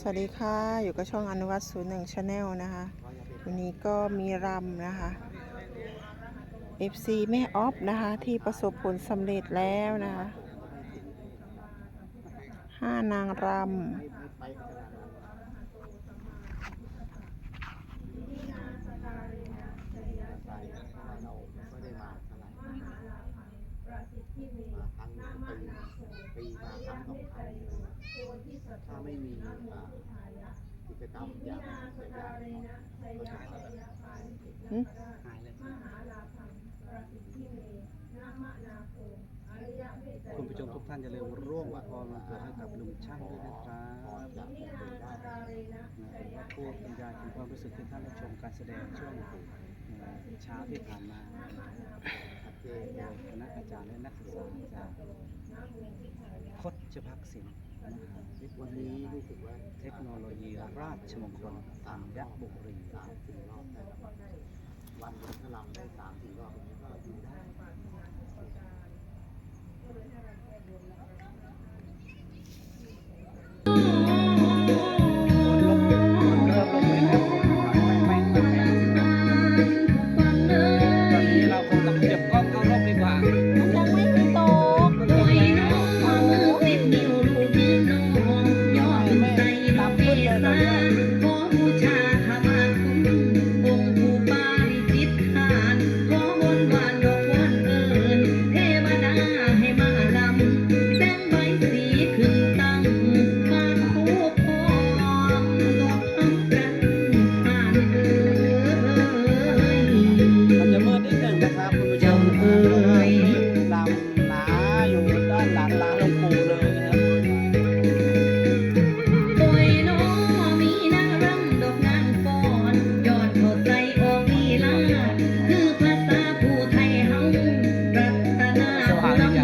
สวัสดีค่ะ อยู่กับช่องอนุวัตศูนย์หนึ่งชาแนลนะคะ วันนี้ก็มีรำนะคะ FC แม่ออฟนะคะ ที่ประสบผลสำเร็จแล้วนะคะห้านางรำ ถ้าไม่มีกิจกรรมอย่างเสพยก็หายวหายเลยคุณผู้ชมทุกท่านจะเร็วร่วมวัดพรมาเให้กับลุงช่างด้วยนะครับนะครับพูดบรรยายถึงความรู้สึกที่ท่านได้ชมการแสดงช่วงเช้าที่ผ่านมาคณะอาจารย์และนักศึกษาจากคดชพักศิลป์ วันนี้รู้สึกว่าเทคโนโลยีราชมงคลธัญบุรี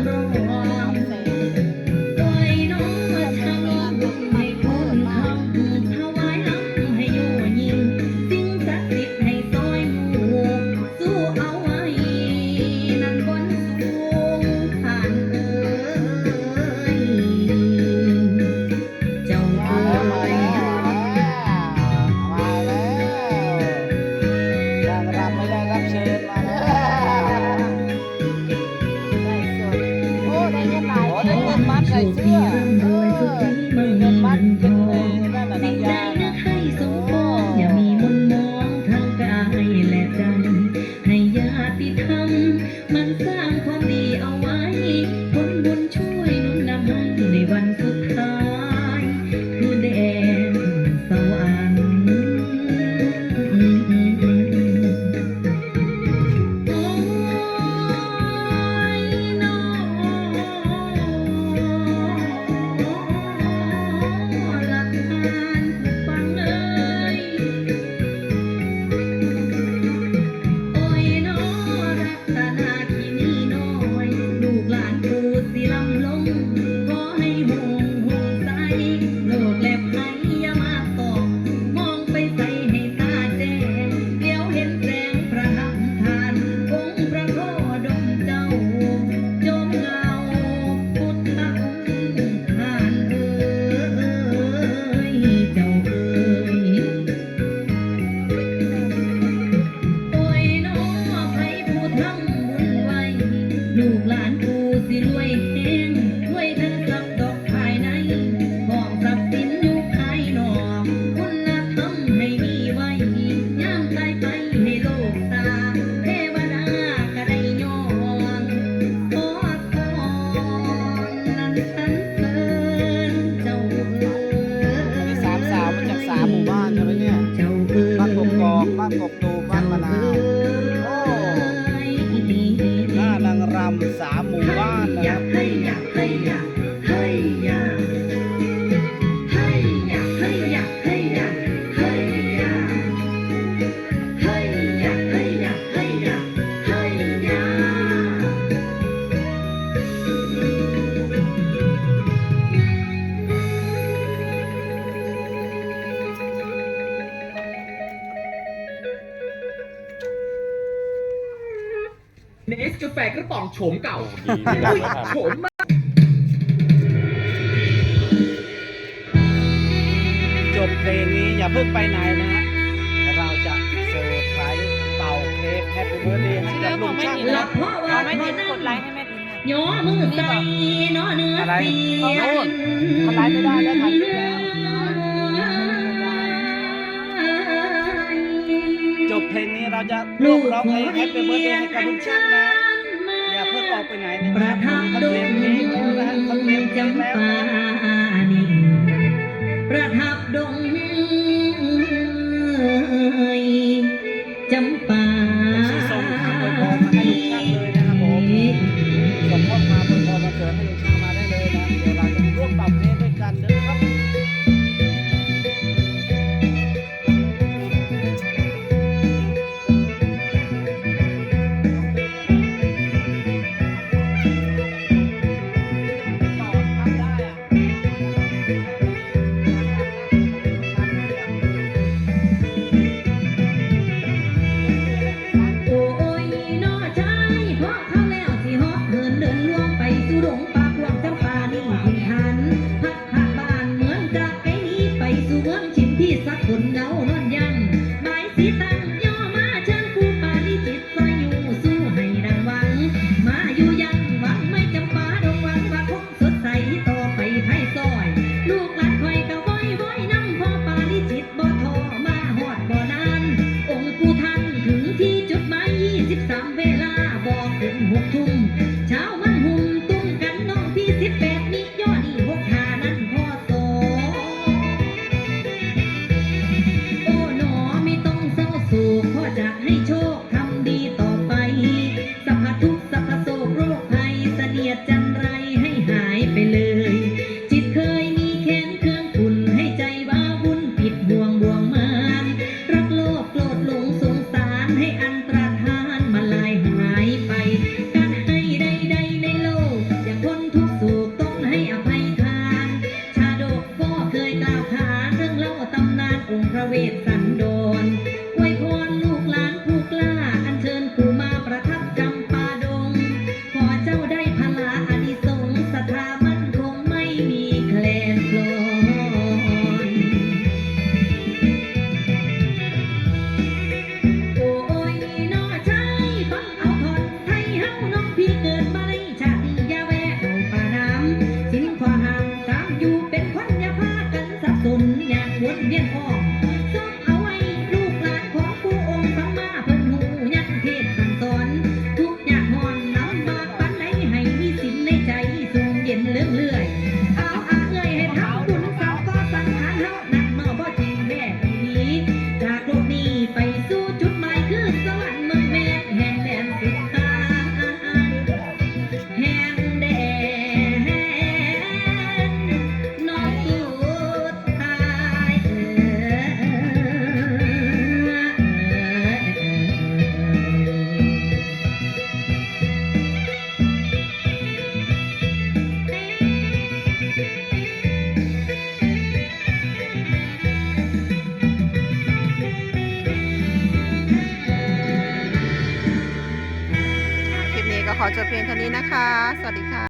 know ร่ำยสุขสันต์มั่งมีเงินทองสิ่งใด Bye. เอสกาแฟกระป๋องโฉมเก่าอุ้ยโฉมมากจบเพลงนี้อย่าเพิ่งไปไหนนะฮะ เราจะเซอร์ไพรส์เป่าเค้กแฮปปี้เบิร์ดเดย์กับลุกช่างนะ เราไม่ไดกดไลค์ให้แม่ดินย้อมือใจเนาะเนื้อเสียง มันไลฟ์ไม่ได้แล้วถ่ายค เราจะร่วมร้องเพลงแฮปปี้เบิร์ดเดย์ให้กับลุงช่างนะอย่าเพิ่งออกไปไหนนะครับเขาเตรียมเพลงแล้วนะเขาเตรียมเพลงแล้วประทับดงจำปาสีส้มทำบนพรมาให้ลุกช่างเลยนะครับผมส่งข้อความบนพรมาเกิดให้ลุกช่างมาได้เลยนะเดี๋ยวเราจะร่วมปรับเพลงด้วยกันนะครับ จะให้โชค แต่เพียงเท่านี้นะคะ สวัสดีค่ะ